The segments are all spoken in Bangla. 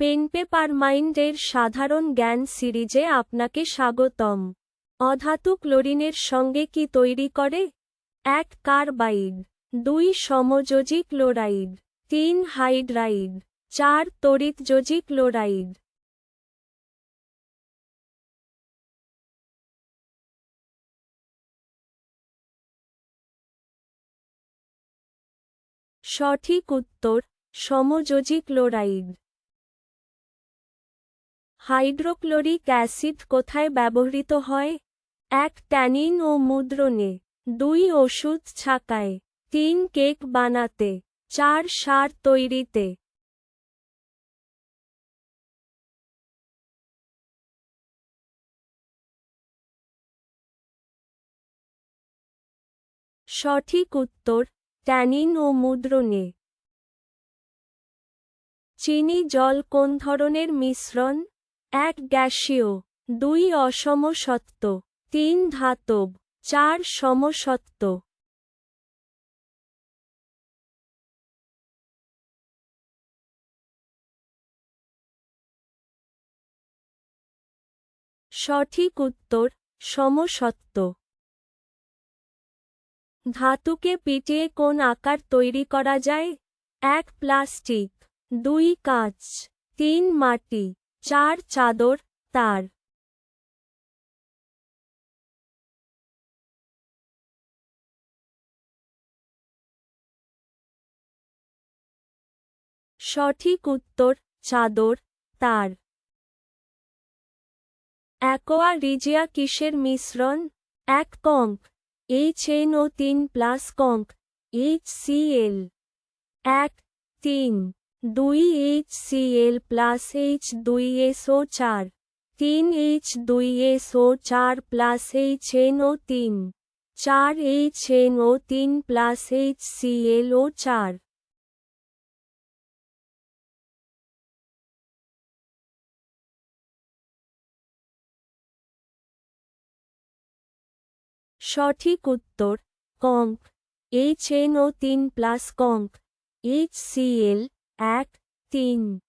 পেন পেপার মাইন্ডের সাধারণ জ্ঞান সিরিজে আপনাকে স্বাগতম। অধাতু ক্লোরিনের সঙ্গে কি তৈরি করে? এক কার্বাইড, দুই সমযোজী ক্লোরাইড, তিন হাইড্রাইড, চার তড়িৎযোজী ক্লোরাইড। সঠিক উত্তর, সমযোজী ক্লোরাইড। হাইড্রোক্লোরিক অ্যাসিড কোথায় ব্যবহৃত হয়? এক, ট্যানিন ও মুদ্রণে। দুই, ওষুধ ছাকায়। তিন, কেক বানাতে। চার, সার তৈরিতে। সঠিক উত্তর, ট্যানিন ও মুদ্রণে। চিনি জল কোন ধরনের মিশ্রণ? এক গ্যাসীয়, দুই অসমসত্ব তিন ধাতব, চার সমসত্ব সঠিক উত্তর সমসত্ব ধাতুকে পিটিয়ে কোন আকার তৈরি করা যায়? এক প্লাস্টিক, দুই কাঁচ, তিন মাটি। চার চাদর, তার। সঠিক উত্তর, চাদর, তার। অ্যাকোয়া রিজিয়া কিসের মিশ্রণ? এক কঙ্ক। এইচ এন ও তিন plus conc. H C L. এক, তিন। দুই H C L plus H দুই এস ও চার, তিন এইচ দুই এস ও চার প্লাস এইচ এন ও তিন, চার এইচ এন ও তিন plus H C L O চার। সঠিক উত্তর, কঙ্ক, এইচ এন ও তিন plus conc, H C L এক, তিন।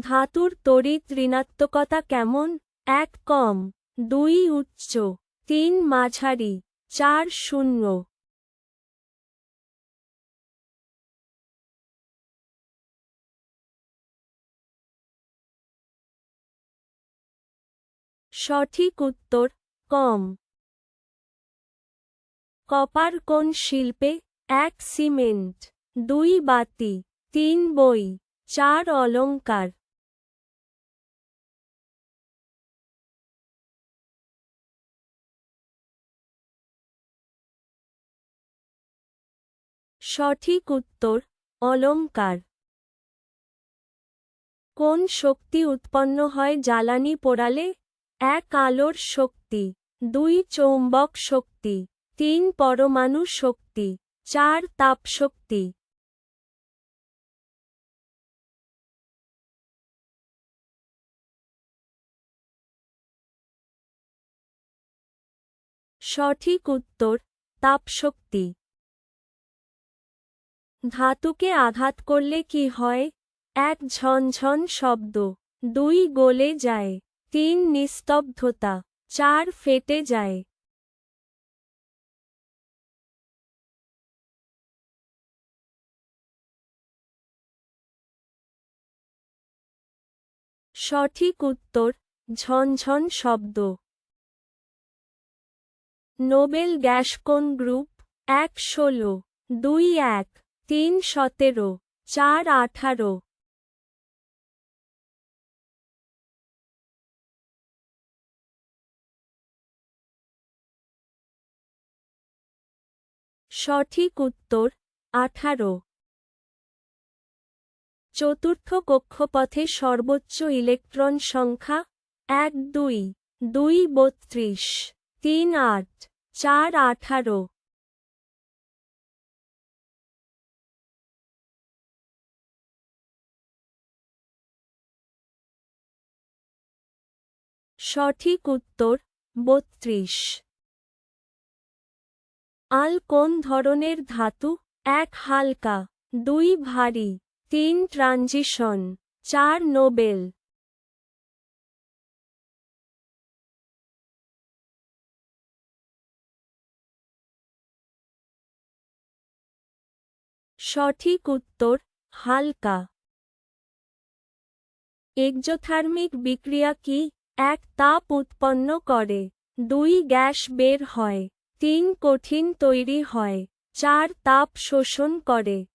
ধাতুর তড়িৎ ঋণাত্মকতা কেমন? এক কম। দুই উচ্চ। তিন মাঝারি। চার শূন্য। সঠিক উত্তর, কম। কপার কোন শিল্পে এক সিমেন্ট, দুই বাতি, তিন বই, চার অলংকার। সঠিক উত্তর, অলংকার। কোন শক্তি উৎপন্ন হয় জ্বালানি পোড়ালে? এক আলোর শক্তি, দুই চৌম্বক শক্তি, তিন পরমাণু শক্তি। চার তাপ শক্তি। সঠিক উত্তর তাপশক্তি ধাতুকে আঘাত করলে কি হয়? এক ঝনঝন শব্দ। দুই গলে যায়। তিন নিস্তব্ধতা। চার ফেটে যায়। সঠিক উত্তর ঝনঝন শব্দ। নোবেল গ্যাস কোন গ্রুপ, এক ষোলো, দুই এক, তিন সতেরো, চার আঠারো। সঠিক উত্তর, আঠারো। চতুর্থ কক্ষপথে সর্বোচ্চ ইলেকট্রন সংখ্যা এক, দুই দুই, বত্রিশ, তিন, আট, চার, আঠারো। সঠিক উত্তর, বত্রিশ। আল কোন ধরনের ধাতু? এক, হালকা, দুই, ভারী। তিন ট্রানজিশন, চার নোবেল। সঠিক উত্তর, হালকা। এক্সোথার্মিক বিক্রিয়া কি? এক, তাপ উৎপন্ন করে। দুই, গ্যাস বের হয়। তিন, কঠিন তৈরি হয়। চার, তাপ শোষণ করে।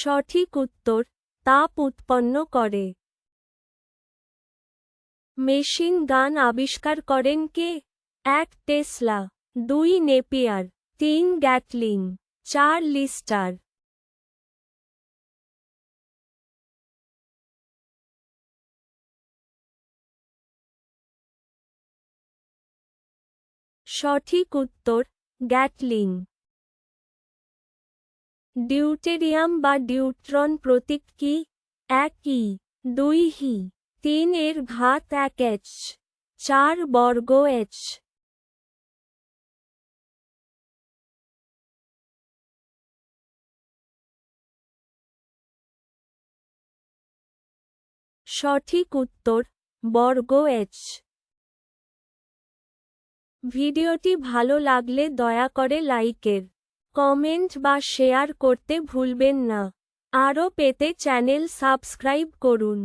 সঠিক উত্তর তাপ উৎপন্ন করে। মেশিন গান আবিষ্কার করেন কে? এক টেসলা, দুই নেপিয়ার, তিন গ্যাটলিং চার লিস্টার। সঠিক উত্তর গ্যাটলিং ডিউটেরিয়াম বা ডিউট্রন প্রতীক কি? এক ই। দুই হি। তিন এর ঘাত এক এচ। চার বর্গ এইচ সঠিক উত্তর বর্গ এচ। ভিডিওটি ভালো লাগলে দয়া করে লাইকের কমেন্ট বা শেয়ার করতে ভুলবেন না। আরও পেতে চ্যানেল সাবস্ক্রাইব করুন।